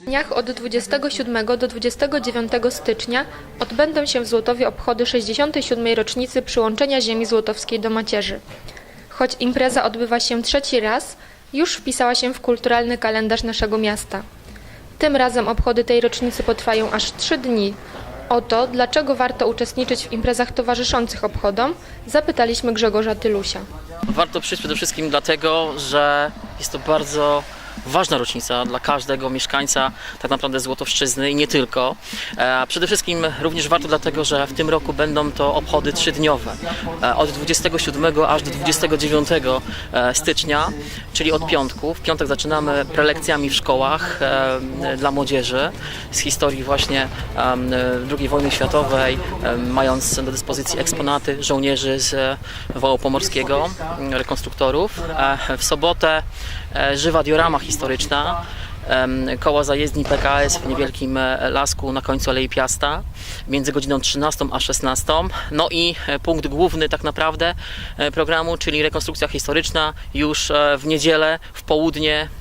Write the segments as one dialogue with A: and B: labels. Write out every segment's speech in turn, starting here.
A: dniach od 27 do 29 stycznia odbędą się w Złotowie obchody 67. rocznicy przyłączenia ziemi złotowskiej do macierzy. Choć impreza odbywa się trzeci raz, już wpisała się w kulturalny kalendarz naszego miasta. Tym razem obchody tej rocznicy potrwają aż trzy dni. O to, dlaczego warto uczestniczyć w imprezach towarzyszących obchodom, zapytaliśmy Grzegorza Tylusia.
B: Warto przyjść przede wszystkim dlatego, że jest to bardzo ważna rocznica dla każdego mieszkańca tak naprawdę Złotowszczyzny i nie tylko. E, przede wszystkim również warto dlatego, że w tym roku będą to obchody trzydniowe. E, Od 27 aż do 29 e, stycznia, czyli od piątku. W piątek zaczynamy prelekcjami w szkołach dla młodzieży z historii właśnie II wojny światowej, mając do dyspozycji eksponaty żołnierzy z Wołu Pomorskiego, m, rekonstruktorów. W sobotę żywa diorama historyczna, em, koło zajezdni PKS w niewielkim e, lasku na końcu Alei Piasta między godziną 13 a 16. No i e, punkt główny tak naprawdę e, programu, czyli rekonstrukcja historyczna już e, w niedzielę w południe e,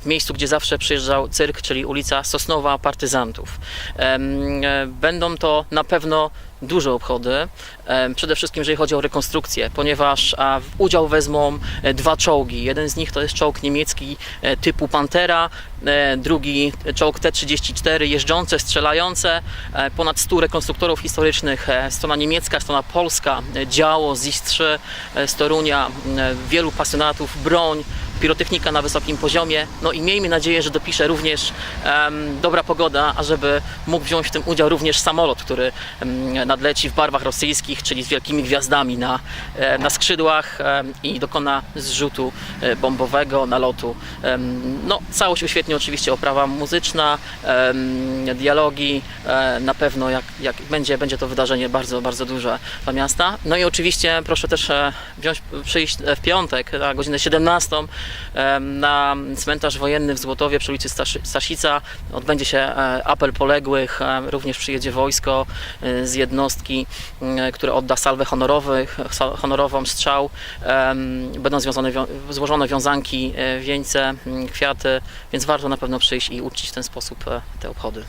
B: w miejscu, gdzie zawsze przyjeżdżał cyrk, czyli ulica Sosnowa Partyzantów. E, Będą to na pewno duże obchody, przede wszystkim jeżeli chodzi o rekonstrukcję, ponieważ udział wezmą e, dwa czołgi. Jeden z nich to jest czołg niemiecki e, typu Pantera, e, drugi czołg T-34 jeżdżące, strzelające, e, ponad 100 rekonstruktorów historycznych, e, strona niemiecka, strona polska, e, działo, ZIS-3 e, z Torunia, e, wielu pasjonatów, broń, pirotechnika na wysokim poziomie. No i miejmy nadzieję, że dopisze również em, dobra pogoda, ażeby mógł wziąć w tym udział również samolot, który em, nadleci w barwach rosyjskich, czyli z wielkimi gwiazdami na, na skrzydłach em, i dokona zrzutu e, bombowego, nalotu. Em, No, całość uświetni oczywiście oprawa muzyczna, em, dialogi. E, Na pewno jak, jak będzie, będzie to wydarzenie bardzo, bardzo duże dla miasta. No i oczywiście proszę też e, wziąć, przyjść w piątek na godzinę 17 em, na cmentarz wojenny w Złotowie przy ulicy Staszica. Odbędzie się e, apel poległych, e, również przyjedzie wojsko e, z jednostki, które odda salwę honorowych, honorową strzał. Będą związane, wią- złożone wiązanki, wieńce, kwiaty, więc warto na pewno przyjść i uczcić w ten sposób te obchody.